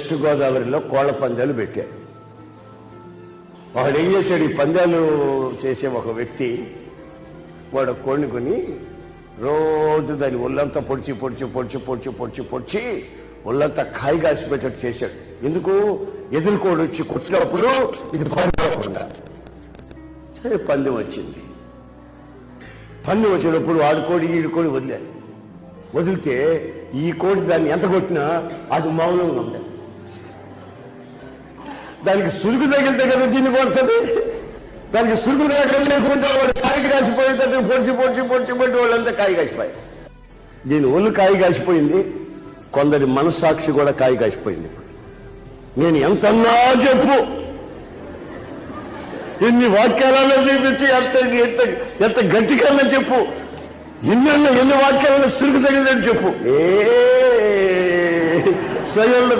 West గోదావరిలో కోళ్ళ పందాలు పెట్టారు వాడు ఏం చేశాడు? ఈ పందాలు చేసే ఒక వ్యక్తి వాడు కొనుకొని రోజు దాన్ని ఒళ్ళంతా పొడిచి పొడిచి పొడిచి పొడిచి పొడిచి పొడిచి ఒళ్ళంతా కాయ కాసి చేశాడు. ఎందుకు? ఎదుర్కోడు వచ్చి కొట్టినప్పుడు ఇది పడిపోకుండా సరే పందెం వచ్చింది. పందెం వచ్చినప్పుడు వాడు కోడి ఈడు కోడి వదిలారు వదిలితే ఈ కోడి దాన్ని ఎంత కొట్టినా అది మౌనంగా ఉండదు. దానికి సురుకు తగిలితే కదా దీన్ని పడుతుంది దానికి సురుగు లేకుండా వాడు కాయ కాసిపోయేటట్టు పొడిచి పొడిచి పొడిచి పొడిచి వాళ్ళంతా కాయ కాసిపోయారు దీని ఒళ్ళు కాయ కాసిపోయింది కొందరి మనస్సాక్షి కూడా కాయ కాసిపోయింది ఇప్పుడు. నేను ఎంతన్నా చెప్పు. ఎన్ని వాక్యాలలో చూపించి ఎంత ఎంత ఎంత గట్టికన్నా చెప్పు. ఎన్నెన్న ఎన్ని వాక్యాలలో సురుకు తగిలిందని చెప్పు. ఏ స్వయంలో